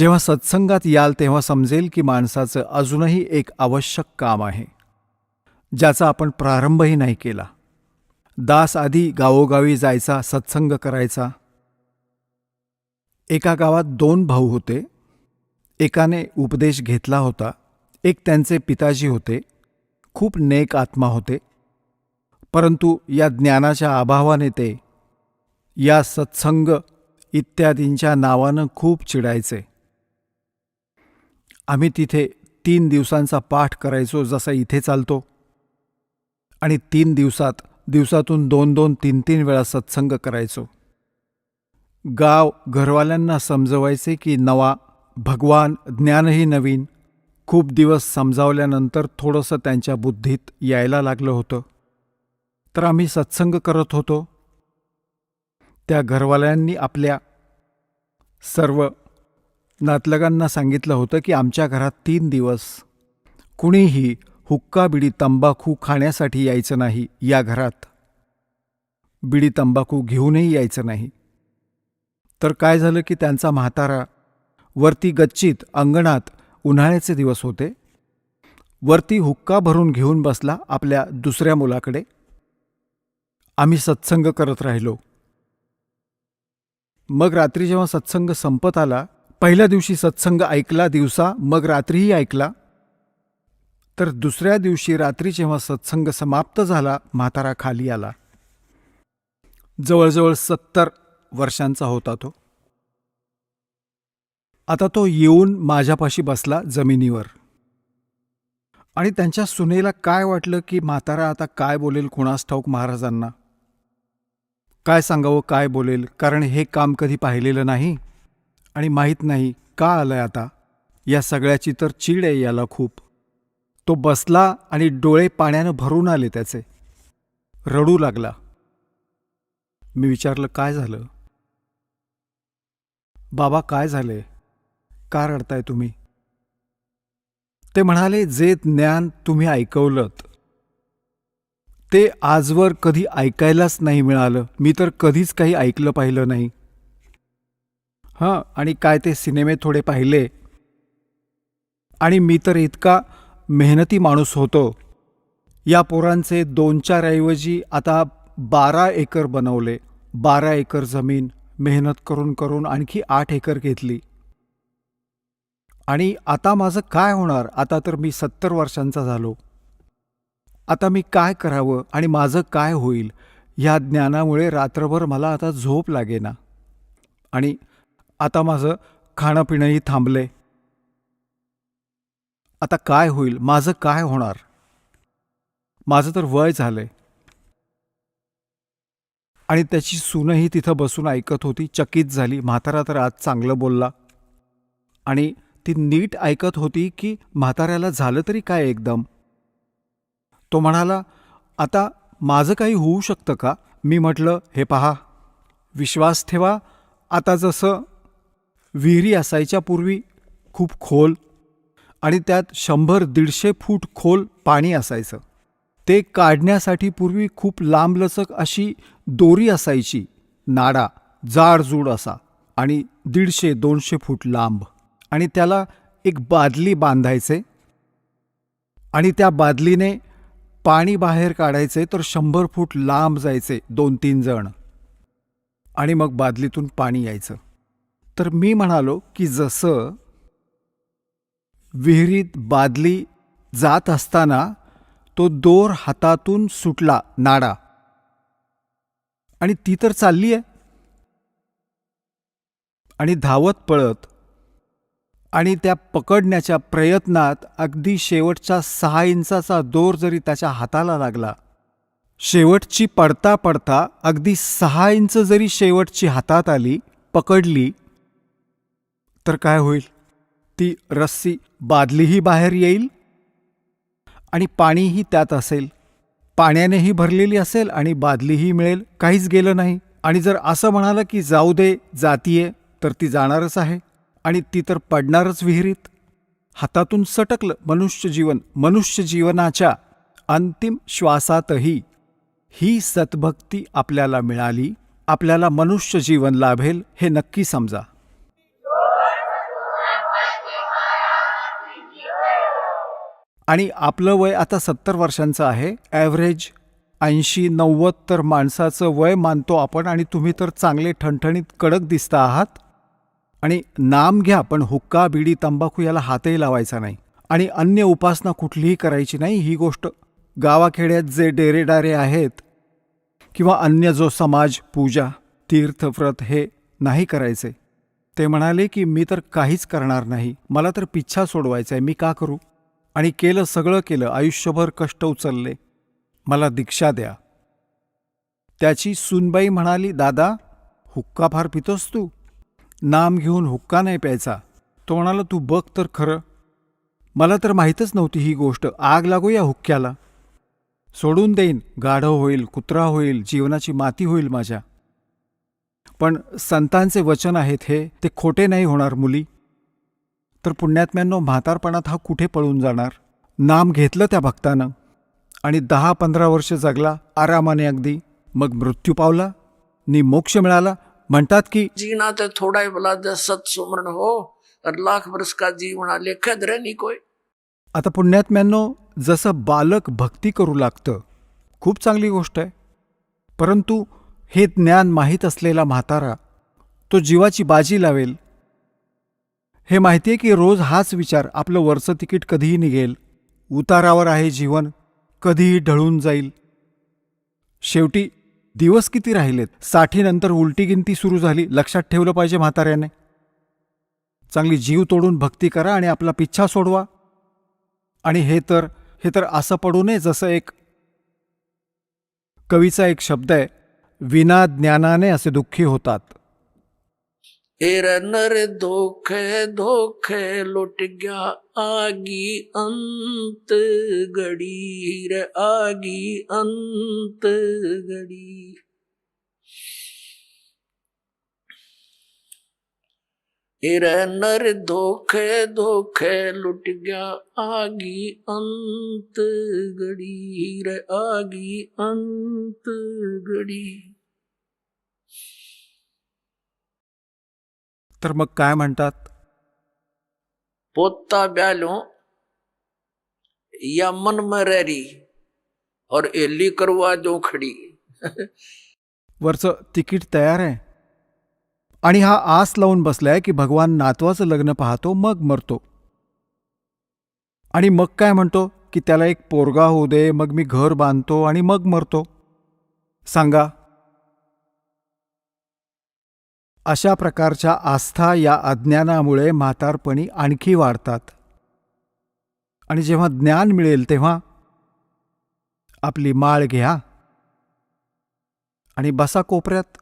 जेव्हा सत्संगात याल तेव्हा समजेल की माणसाचं अजूनही एक आवश्यक काम आहे ज्याचा आपण प्रारंभही नाही केला. दास आधी गावोगावी जायचा सत्संग करायचा. एका गावात दोन भाऊ होते. एकाने उपदेश घेतला होता. एक त्यांचे पिताजी होते. खूप नेक आत्मा होते. परंतु या ज्ञानाच्या अभावाने ते या सत्संग इत्यादींच्या नावानं खूप चिडायचे. आम्ही तिथे तीन दिवसांचा पाठ करायचो जसा इथे चालतो. आणि तीन दिवसात दिवसातून दोन दोन तीन तीन वेळा सत्संग करायचो. गाव घरवाल्यांना समजवायचे की नवा भगवान ज्ञानही नवीन खूप दिवस समजावल्यानंतर थोडंसं त्यांच्या बुद्धीत यायला लागलं होतं. तर आम्ही सत्संग करत होतो. त्या घरवाल्यांनी आपल्या सर्व नातलगांना सांगितलं होतं की आमच्या घरात तीन दिवस. कुणीही हुक्का बिडी तंबाखू खाण्यासाठी यायचं नाही या घरात. बिडी तंबाखू घेऊनही यायचं नाही. तर काय झालं की त्यांचा म्हातारा वरती गच्चीत अंगणात उन्हाळ्याचे दिवस होते. वरती हुक्का भरून घेऊन बसला आपल्या दुसऱ्या मुलाकडे. आम्ही सत्संग करत राहिलो. मग रात्री जेव्हा सत्संग संपत आला पहिल्या दिवशी सत्संग ऐकला दिवसा मग रात्रीही ऐकला. तर दुसऱ्या दिवशी रात्री जेव्हा सत्संग समाप्त झाला म्हातारा खाली आला. जवळजवळ सत्तर वर्षांचा होता तो. आता तो येऊन माझ्यापाशी बसला जमिनीवर. आणि त्यांच्या सुनेला काय वाटलं की म्हातारा आता काय बोलेल कुणास ठाऊक महाराजांना? काय सांगावं काय बोलेल? कारण हे काम कधी पाहिलेलं नाही. आणि माहीत नाही का आलंय आता. या सगळ्याची तर चीड आहे याला खूप. तो बसला आणि डोळे पाण्यानं भरून आले त्याचे. रडू लागला. मी विचारलं काय झालं? बाबा काय झाले? का रडताय तुम्ही? ते म्हणाले जे ज्ञान तुम्ही ऐकवलं ते आजवर कधी ऐकायलाच नाही मिळालं. मी तर कधीच काही ऐकलं पाहिलं नाही. हां आणि काय ते सिनेमे थोडे पाहिले. आणि मी तर इतका मेहनती माणूस होतो. या पोरांचे दोन चार ऐवजी आता बारा एकर बनवले. बारा एकर जमीन मेहनत करून करून आणखी आठ एकर घेतली. आणि आता माझं काय होणार? आता तर मी सत्तर वर्षांचा झालो. आता मी काय करावं आणि माझं काय होईल? ह्या ज्ञानामुळे रात्रभर मला आता झोप लागेना. आणि आता माझं खाणं पिणंही थांबले. आता काय होईल? माझं काय होणार? माझं तर वय झालंय. आणि त्याची सूनही तिथं बसून ऐकत होती. चकित झाली. म्हातारा तर आज चांगलं बोलला. आणि ती नीट ऐकत होती की म्हाताऱ्याला झालं तरी काय एकदम? तो म्हणाला आता माझं काही होऊ शकतं का? मी म्हटलं हे पहा. विश्वास ठेवा. आता जसं विहिरी असायच्या पूर्वी खूप खोल आणि त्यात शंभर दीडशे फूट खोल पाणी असायचं. ते काढण्यासाठी पूर्वी खूप लांबलचक अशी दोरी असायची नाडा जाडजूड असा आणि दीडशे दोनशे फूट लांब आणि त्याला एक बादली बांधायचे आणि त्या बादलीने पाणी बाहेर काढायचे तर शंभर फूट लांब जायचे दोन तीन जण आणि मग बादलीतून पाणी यायचं. तर मी म्हणालो की जसं विहिरीत बादली जात असताना तो दोर हातातून सुटला नाडा. आणि ती तर चालली आहे आणि धावत पळत आणि त्या पकडण्याच्या प्रयत्नात अगदी शेवटच्या सहा इंचाचा दोर जरी त्याच्या हाताला लागला शेवटची पडता पडता अगदी सहा इंच जरी शेवटची हातात आली पकडली तर काय होईल? ती रस्सी बादलीही बाहेर येईल आणि पाणीही त्यात असेल. पाण्यानेही भरलेली असेल आणि बादलीही मिळेल. काहीच गेलं नाही. आणि जर असं म्हणालं की जाऊ दे जातीये तर ती जाणारच आहे. आणि ती तर पडणारच विहिरीत. हातातून सटकलं मनुष्य जीवन मनुष्य जीवनाच्या अंतिम श्वासातही ही सद्भक्ती आपल्याला मिळाली. आपल्याला मनुष्य जीवन लाभेल हे नक्की समजा. आणि आपलं वय आता सत्तर वर्षांचं आहे. ॲव्हरेज ऐंशी नव्वद तर माणसाचं वय मानतो आपण आणि तुम्ही तर चांगले ठणठणीत कडक दिसता आहात. आणि नाम घ्या पण हुक्का बिडी तंबाखू याला हातही लावायचा नाही. आणि अन्य उपासना कुठलीही करायची नाही. ही गोष्ट गावाखेड्यात जे डेरेडारे आहेत किंवा अन्य जो समाज पूजा तीर्थव्रत हे नाही करायचे. ते म्हणाले की मी तर काहीच करणार नाही. मला तर पिच्छा सोडवायचा आहे. मी का करू? आणि केलं सगळं केलं आयुष्यभर कष्ट उचलले. मला दीक्षा द्या. त्याची सुनबाई म्हणाली दादा हुक्का फार पितोस तू? नाम घेऊन हुक्का नाही प्यायचा. तो म्हणाला तू बघ तर खरं. मला तर माहीतच नव्हती ही गोष्ट. आग लागू या हुक्क्याला. सोडून देईन. गाढव होईल कुत्रा होईल जीवनाची माती होईल माझ्या. पण संतांचे वचन आहेत हे ते खोटे नाही होणार मुली. तर पुण्यात्म्यांनो म्हातारपणात हा कुठे पळून जाणार? नाम घेतलं त्या भक्तानं. आणि दहा पंधरा वर्ष जगला आरामाने अगदी. मग मृत्यू पावला. नि मोक्ष मिळाला. म्हणतात की जीना तो थोड़ा ही भला दस सत सुमरण हो और लाख वर्ष का जीवना लेखद रहे नहीं कोई आता पुण्यात्म्यांनो जसं बालक भक्ती करू लागतं खूप चांगली गोष्ट आहे. परंतु हे ज्ञान माहीत असलेला म्हातारा तो जीवाची बाजी लावेल. हे माहिती आहे की रोज हाच विचार आपलं वरचं तिकीट कधीही निघेल. उतारावर आहे जीवन कधीही ढळून जाईल. शेवटी दिवस किती राहिलेत? साठीनंतर उलटी गिनती सुरू झाली. लक्षात ठेवलं पाहिजे म्हाताऱ्याने. चांगली जीव तोडून भक्ती करा आणि आपला पिच्छा सोडवा. आणि हे तर हे तर असं पडू नये जसं एक कवीचा एक शब्द आहे विना ज्ञानाने असे दुःखी होतात. एर नर धोखे धोखे लुट गया आगी अंत गड़ी रे आगी अंत गड़ी हिर नर धोखे धोखे लुट गया आगी अंत गड़ी रे आगी अंत गड़ी तर मग काय म्हणतात? पोता ब्यालो या मन में रही और एली करवा जो खड़ी वरचं तिकीट तयार आहे. आणि हा आस लावून बसलाय की भगवान नातवाचं लग्न पाहतो मग मरतो. आणि मग काय म्हणतो? की त्याला एक पोरगा होऊ दे मग मी घर बांधतो आणि मग मरतो. सांगा अशा प्रकारच्या आस्था या अज्ञानामुळे म्हातारपणी आणखी वाढतात. आणि जेव्हा ज्ञान मिळेल तेव्हा आपली माळ घ्या. आणि बसा कोपऱ्यात.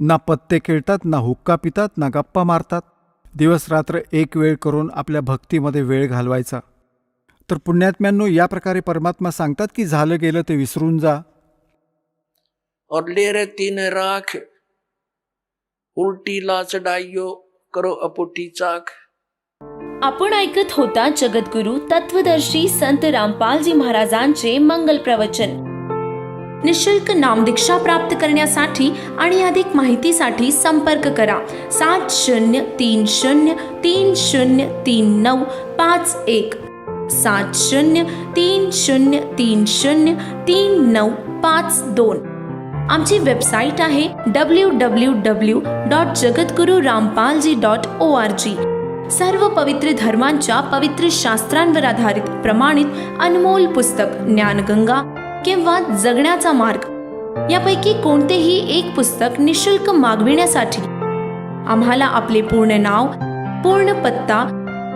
ना पत्ते खेळतात ना हुक्का पितात ना गप्पा मारतात. दिवस रात्र एक वेळ करून आपल्या भक्तीमध्ये वेळ घालवायचा. तर पुण्यात्म्यांनो या प्रकारे परमात्मा सांगतात की झालं गेलं ते विसरून जा. और ले रे तीन राख उल्टी ला चढ़ाइयो करो अपोटी चाक. आपण ऐकत होता जगद्गुरु तत्वदर्शी संत रामपालजी महाराजांचे मंगल प्रवचन. निशुल्क नामदीक्षा प्राप्त करण्यासाठी आणि अधिक माहितीसाठी संपर्क करा. सात शून्य तीन शून्य तीन शून्य तीन नऊ पाच एक. सात शून्य तीन शून्य तीन शून्य तीन नऊ पाच दोन. आमची वेबसाईट आहे W W W dot Jagadguru Rampalji dot O R G सर्व पवित्र धर्मांच्या पवित्र शास्त्रांवर आधारित प्रमाणित अनमोल पुस्तक ज्ञानगंगा किंवा जगण्याचा मार्ग. यापैकी कोणतेही एक पुस्तक निशुल्क मागविण्यासाठी आम्हाला आपले पूर्ण नाव पूर्ण पत्ता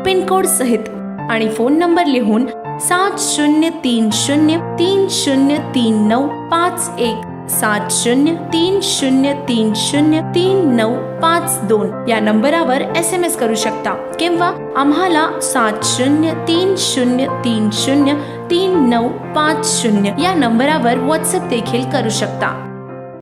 पिनकोड सहित आणि फोन नंबर लिहून सात शून्य तीन शून्य तीन शून्य तीन नऊ पाच एक सात शून्य तीन शून्य तीन शून्य तीन नऊ पाच दोन या नंबरावर एस एम एस करू शकता. किंवा आम्हाला सात शून्य तीन शून्य तीन शून्य तीन नऊ पाच शून्य या नंबरावर व्हॉट्सअप देखील करू शकता.